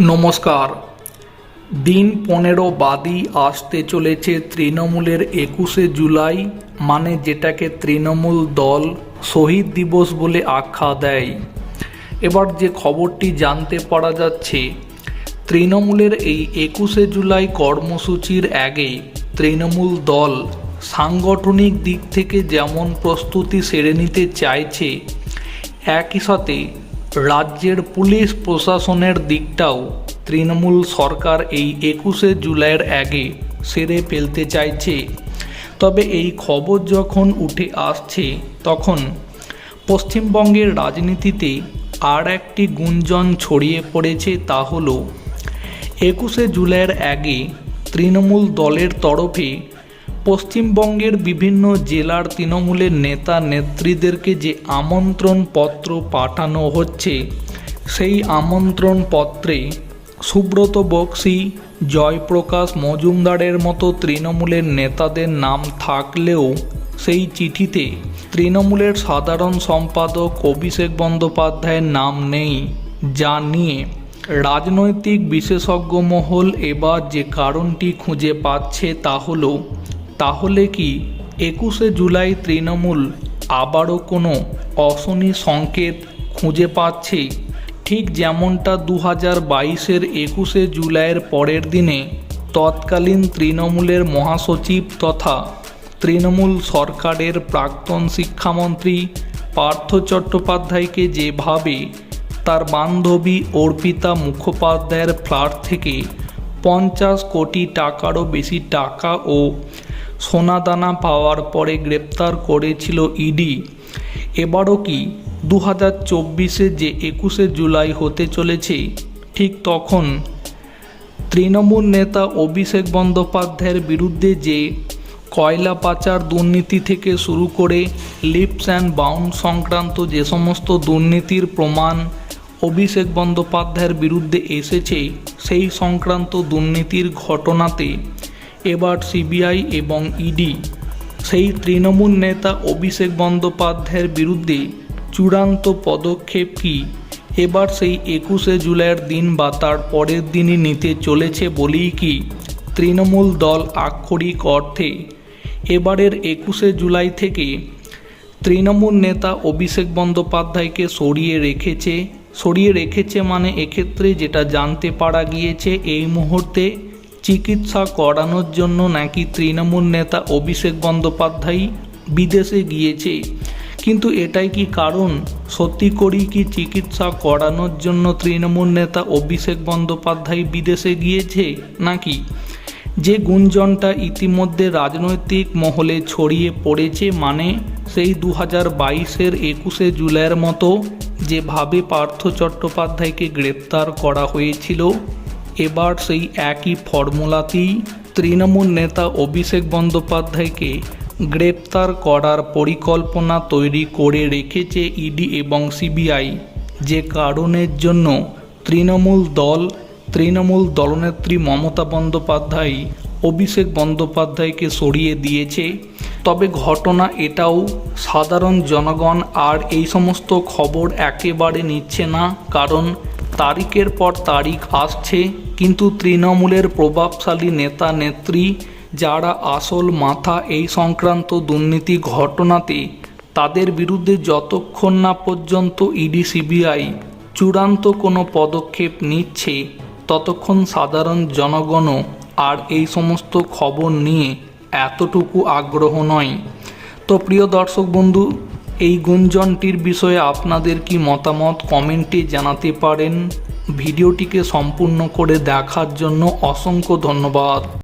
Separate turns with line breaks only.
নমস্কার। দিন পনেরো বাদই আসতে চলেছে তৃণমূলের একুশে জুলাই মানে যেটাকে তৃণমূল দল শহীদ দিবস বলে আখ্যা দেয়। এবার যে খবরটি জানতে পারা যাচ্ছে, তৃণমূলের এই একুশে জুলাই কর্মসূচির আগে তৃণমূল দল সাংগঠনিক দিক থেকে যেমন প্রস্তুতি সেরে নিতে চাইছে, একই সাথে রাজ্যের পুলিশ প্রশাসনের দিকটাও তৃণমূল সরকার এই একুশে জুলাইয়ের আগে সেরে ফেলতে চাইছে। তবে এই খবর যখন উঠে আসছে, তখন পশ্চিমবঙ্গের রাজনীতিতে আর একটি গুঞ্জন ছড়িয়ে পড়েছে তা হলো, একুশে জুলাইয়ের আগে তৃণমূল দলের তরফে পশ্চিমবঙ্গের বিভিন্ন জেলার তৃণমূলের নেতা নেত্রীদেরকে যে আমন্ত্রণ পত্র পাঠানো হচ্ছে, সেই আমন্ত্রণ পত্রে সুব্রত বক্সি, জয়প্রকাশ মজুমদারের মতো তৃণমূলের নেতাদের নাম থাকলেও সেই চিঠিতে তৃণমূলের সাধারণ সম্পাদক অভিষেক বন্দ্যোপাধ্যায়ের নাম নেই যা নিয়ে রাজনৈতিক বিশেষজ্ঞ মহল এবার যে কারণটি খুঁজে পাচ্ছে তা হলো তাহলে কি একুশে জুলাই তৃণমূল আবারও কোনো অশনি সংকেত খুঁজে পাচ্ছে? ঠিক যেমনটা দু হাজার বাইশের একুশে জুলাইয়ের পরের দিনে তৎকালীন তৃণমূলের মহাসচিব তথা তৃণমূল সরকারের প্রাক্তন শিক্ষামন্ত্রী পার্থ চট্টোপাধ্যায়কে যেভাবে তার বান্ধবী অর্পিতা মুখোপাধ্যায়ের ফ্ল্যাট থেকে পঞ্চাশ কোটি টাকারও বেশি টাকা ও সোনাদানা পাওয়ার পরে গ্রেপ্তার করেছিল ইডি। এবারও কি দু হাজার চব্বিশে যে একুশে জুলাই হতে চলেছে, ঠিক তখন তৃণমূল নেতা অভিষেক বন্দ্যোপাধ্যায়ের বিরুদ্ধে যে কয়লা পাচার দুর্নীতি থেকে শুরু করে লিপস অ্যান্ড বাউন্ড সংক্রান্ত যে সমস্ত দুর্নীতির প্রমাণ অভিষেক বন্দ্যোপাধ্যায়ের বিরুদ্ধে এসেছে, সেই সংক্রান্ত দুর্নীতির ঘটনাতে এবার সিবিআই এবং ইডি। সেই তৃণমূল নেতা অভিষেক বন্দ্যোপাধ্যায়ের বিরুদ্ধে চূড়ান্ত পদক্ষেপ কি? এবার সেই একুশে জুলাইয়ের দিন বা তার পরের দিনই নিতে চলেছে বলেই কি তৃণমূল দল আক্ষরিক অর্থে? এবারের একুশে জুলাই থেকে তৃণমূল নেতা অভিষেক বন্দ্যোপাধ্যায়কে সরিয়ে রেখেছে। সরিয়ে রেখেছে মানে এক্ষেত্রে যেটা জানতে পারা গিয়েছে এই মুহূর্তে চিকিৎসা করানোর জন্য নাকি তৃণমূল নেতা অভিষেক বন্দ্যোপাধ্যায় বিদেশে গিয়েছে? কিন্তু এটাই কি কারণ? সত্যি করেই কি চিকিৎসা করানোর জন্য তৃণমূল নেতা অভিষেক বন্দ্যোপাধ্যায় বিদেশে গিয়েছে নাকি? যে গুঞ্জনটা ইতিমধ্যে রাজনৈতিক মহলে ছড়িয়ে পড়েছে মানে সেই দু হাজার বাইশের একুশে জুলাইয়ের মতো যেভাবে পার্থ চট্টোপাধ্যায়কে গ্রেপ্তার করা হয়েছিল এবার সেই একই ফর্মুলাতেই তৃণমূল নেতা অভিষেক বন্দ্যোপাধ্যায়কে গ্রেপ্তার করার পরিকল্পনা তৈরি করে রেখেছে ইডি এবং সিবিআই। যে কারণের জন্য তৃণমূল দল, তৃণমূল দলনেত্রী মমতা বন্দ্যোপাধ্যায় অভিষেক বন্দ্যোপাধ্যায়কে সরিয়ে দিয়েছে। তবে ঘটনা এটাও, সাধারণ জনগণ আর এই সমস্ত খবর একেবারে নিচ্ছে না, কারণ তারিখের পর তারিখ আসছে, কিন্তু তৃণমূলের প্রভাবশালী নেতা নেত্রী যারা আসল মাথা এই সংক্রান্ত দুর্নীতি ঘটনাতে, তাদের বিরুদ্ধে যতক্ষণ না পর্যন্ত ইডি সিবিআই চূড়ান্ত কোনো পদক্ষেপ নিচ্ছে, ততক্ষণ সাধারণ জনগণও আর এই সমস্ত খবর নিয়ে এতটুকু আগ্রহ নয়। তো প্রিয় দর্শক বন্ধু এই গুঞ্জনটির বিষয়ে আপনাদের কি মতামত কমেন্টে জানাতে পারেন। ভিডিওটিকে সম্পূর্ণ করে দেখার জন্য অসংখ্য ধন্যবাদ।